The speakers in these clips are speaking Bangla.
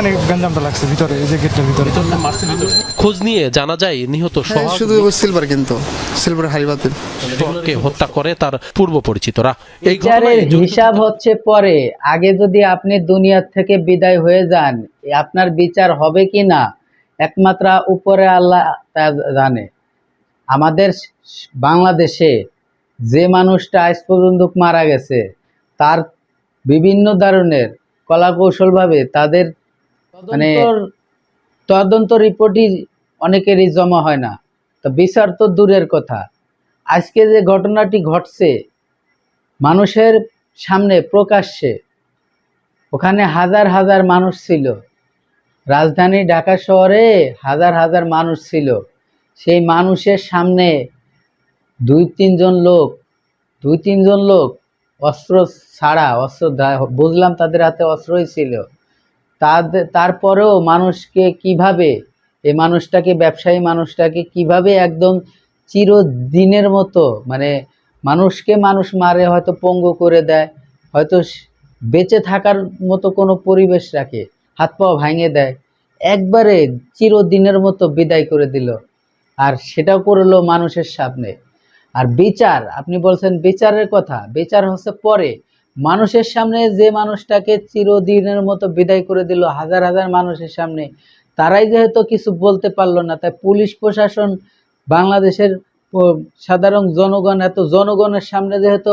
এখানে গঞ্জামটা লাগছে ভিতরে এই যে গেটটার ভিতরে। খোঁজ নিয়ে জানা যায় নিহত হ্যাঁ, সোহাগ শুধু সিলভার কিন্তু সিলভার হারিবাতিল সোহাগকে হত্যা করে তার পূর্ব পরিচিতরা এই ঘটনায় হিসাব হচ্ছে পরে। আগে যদি আপনি দুনিয়ার থেকে বিদায় হয়ে যান আপনার বিচার হবে কি না একমাত্র উপরে আল্লাহ তা জানে। আমাদের বাংলাদেশে যে মানুষটা আজ পর্যন্ত মারা গেছে তার বিভিন্ন ধরনের কলা কৌশলভাবে তাদের মানে তদন্ত রিপোর্টই অনেকেরই জমা হয় না। তো বিচার তো দূরের কথা। আজকে যে ঘটনাটি ঘটছে, মানুষের সামনে প্রকাশ্যে, ওখানে হাজার হাজার মানুষ ছিল। রাজধানী ঢাকা শহরে হাজার হাজার মানুষ ছিল। সেই মানুষের সামনে দুই তিনজন লোক, দুই তিনজন লোক অস্ত্র ছাড়া, অস্ত্র বুঝলাম তাদের হাতে অস্ত্রই ছিল। তারপরেও মানুষকে কীভাবে, এই মানুষটাকে, ব্যবসায়ী মানুষটাকে কীভাবে একদম চিরদিনের মতো মানে মানুষকে মানুষ মারে, হয়তো পঙ্গু করে দেয়, হয়তো বেঁচে থাকার মতো কোনো পরিবেশ রাখে, হাত পা ভাঙে দেয়, একবারে চিরদিনের মতো বিদায় করে দিল। আর সেটাও করল মানুষের সামনে। আর বিচার, আপনি বলছেন বিচারের কথা, বিচার হচ্ছে পরে। মানুষের সামনে যে মানুষটাকে চিরদিনের মতো বিদায় করে দিল, হাজার হাজার মানুষের সামনে, তারাই যেহেতু কিছু বলতে পারল না, তাই পুলিশ প্রশাসন, বাংলাদেশের সাধারণ জনগণ, এত জনগণের সামনে যেহেতু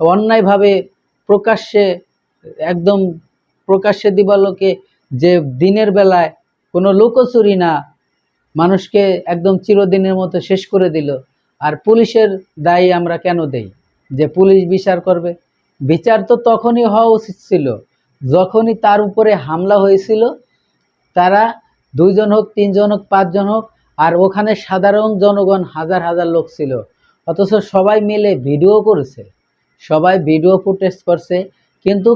অন্যায়ভাবে প্রকাশ্যে, একদম প্রকাশ্যে দিবালোকে যে দিনের বেলায় কোনো লুকোচুরি না, মানুষকে একদম চিরদিনের মতো শেষ করে দিল। আর পুলিশের দায়ী আমরা কেন দেই? যে পুলিশ বিচার করবে। বিচার তো তখনই হওয়া উচিত ছিল, যখনই তার উপরে হামলা হয়েছিল, তারা দুইজন হোক, তিনজন হোক, পাঁচজন হোক, আর ওখানে সাধারণ জনগণ হাজার হাজার লোক ছিল। অথচ সবাই মিলে ভিডিও করেছে, সবাই ভিডিও ফুটেজ করছে, কিন্তু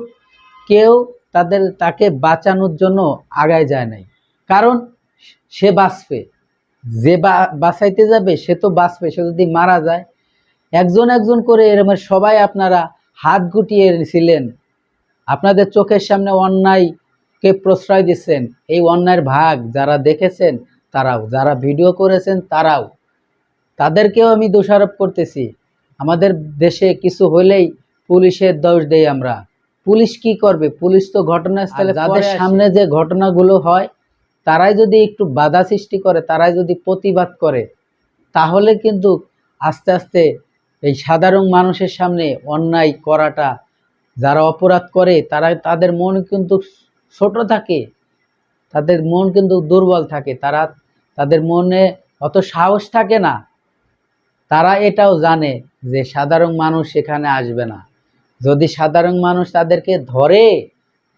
কেউ তাদের, তাকে বাঁচানোর জন্য আগায় যায় নাই। কারণ সে বাঁচবে, যে বাঁচাইতে যাবে সে তো বাঁচবে, সে যদি মারা যায়, একজন একজন করে এরম সবাই আপনারা হাত গুটিয়ে ছিলেন। আপনাদের চোখের সামনে অন্যায়কে প্রশ্রয় দিচ্ছেন। এই অন্যায়ের ভাগ যারা দেখেছেন তারাও। যারা ভিডিও করেছেন তারাও। তাদেরকেও আমি দোষারোপ করতেছি। আমাদের দেশে কিছু হলেই পুলিশের দোষ দেই আমরা। পুলিশ কি করবে? পুলিশ তো ঘটনাস্থলে তাদের সামনে যে ঘটনাগুলো হয় তারাই যদি একটু বাধা সৃষ্টি করে তারাই যদি প্রতিবাদ করে তাহলে কিন্তু আস্তে আস্তে এই সাধারণ মানুষের সামনে অন্যায় করাটা যারা অপরাধ করে, তারা তাদের মন কিন্তু ছোট থাকে, তাদের মন কিন্তু দুর্বল থাকে, তারা তাদের মনে অত সাহস থাকে না। তারা এটাও জানে যে সাধারণ মানুষ সেখানে আসবে না। যদি সাধারণ মানুষ তাদেরকে ধরে,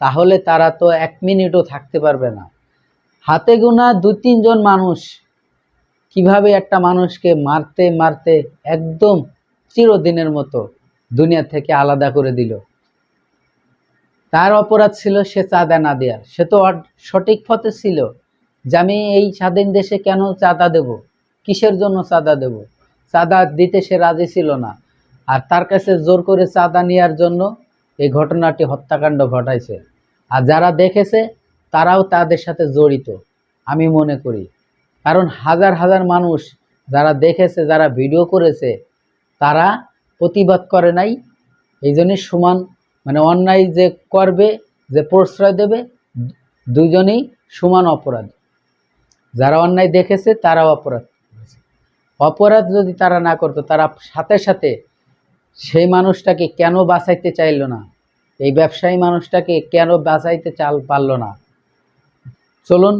তাহলে তারা তো এক মিনিটও থাকতে পারবে না। হাতে গোনা দু তিনজন মানুষ, কীভাবে একটা মানুষকে মারতে মারতে একদম চিরদিনের মতো দুনিয়া থেকে আলাদা করে দিল। তার অপরাধ ছিল সে চাঁদা না দেওয়ার সে তো সঠিক পথে ছিল যে আমি এই স্বাধীন দেশে কেন চাঁদা দেব? কিসের জন্য চাঁদা দেব? চাঁদা দিতে সে রাজি ছিল না। আর তার কাছে জোর করে চাঁদা নেওয়ার জন্য এই ঘটনাটি হত্যাকাণ্ড ঘটাইছে। আর যারা দেখেছে, তারাও তাদের সাথে জড়িত, আমি মনে করি। কারণ হাজার হাজার মানুষ যারা দেখেছে, যারা ভিডিও করেছে তারা প্রতিবাদ করে নাই। এই জন্যই সমান মানে অন্যায় যে করবে, যে প্রশ্রয় দেবে, দুজনেই সমান অপরাধ। যারা অন্যায় দেখেছে, তারাও অপরাধ অপরাধ যদি তারা না করতো, তারা সাথে সাথে সেই মানুষটাকে কেন বাঁচাইতে চাইলো না? এই ব্যবসায়ী মানুষটাকে কেন বাঁচাইতে চাল পারল না? চলুন,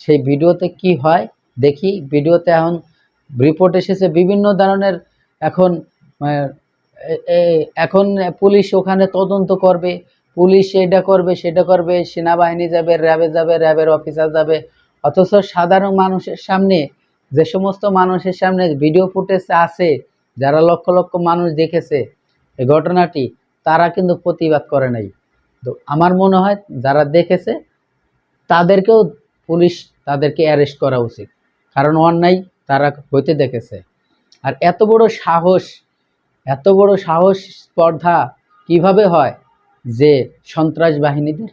সেই ভিডিওতে কি হয়, দেখি। ভিডিওতে এখন রিপোর্ট এসেছে বিভিন্ন ধরনের এখন এখন পুলিশ ওখানে তদন্ত করবে। পুলিশ এটা করবে, সেটা করবে, সেনাবাহিনী যাবে, র্যাবে যাবে, র্যাবের অফিসার যাবে। অথচ সাধারণ মানুষের সামনে, যে সমস্ত মানুষের সামনে ভিডিও ফুটেজ আছে, যারা লক্ষ লক্ষ মানুষ দেখেছে এই ঘটনাটি, তারা কিন্তু প্রতিবাদ করে নাই। তো আমার মনে হয়, যারা দেখেছে, তাদেরকেও পুলিশ তাদেরকে অ্যারেস্ট করা উচিত। কারণ অন্যায় তারা হইতে দেখেছে। আর এত বড় সাহস, এত বড় সাহস স্পর্ধা কীভাবে হয়? যে সন্ত্রাস বাহিনীদের,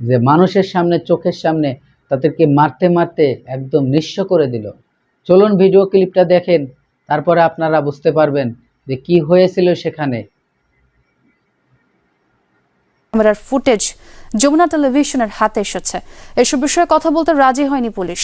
যে মানুষের সামনে, চোখের সামনে তাদেরকে মারতে মারতে একদম নিঃস্ব করে দিল। চলুন ভিডিও ক্লিপটা দেখেন, তারপরে আপনারা বুঝতে পারবেন যে কি হয়েছিল সেখানে। ফুটেজ যমুনা টেলিভিশনের হাতে এসেছে। এসব বিষয়ে কথা বলতে রাজি হয়নি পুলিশ।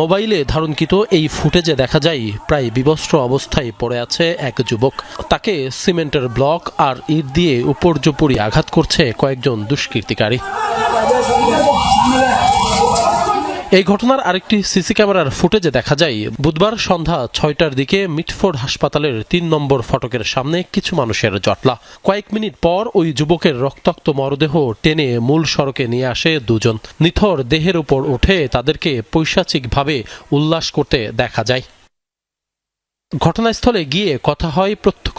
মোবাইলে ধারণকৃত এই ফুটেজে দেখা যায়, প্রায় বিবস্ত্র অবস্থায় পড়ে আছে এক যুবক। তাকে সিমেন্টের ব্লক আর ইট দিয়ে উপর্যুপরি আঘাত করছে কয়েকজন দুষ্কৃতিকারী। এই ঘটনার আরেকটি সিসি ক্যামেরার ফুটেজে দেখা যায়, বুধবার সন্ধ্যা ছয়টার দিকে মিটফোর্ড হাসপাতালের তিন নম্বর ফটকের সামনে কিছু মানুষের জটলা। কয়েক মিনিট পর ওই যুবকের রক্তাক্ত মরদেহ টেনে মূল সড়কে নিয়ে আসে দুজন। নিথর দেহের উপর উঠে তাদেরকে পৈশাচিকভাবে উল্লাস করতে দেখা যায়। ঘটনাস্থলে গিয়ে কথা হয় প্রত্যক্ষ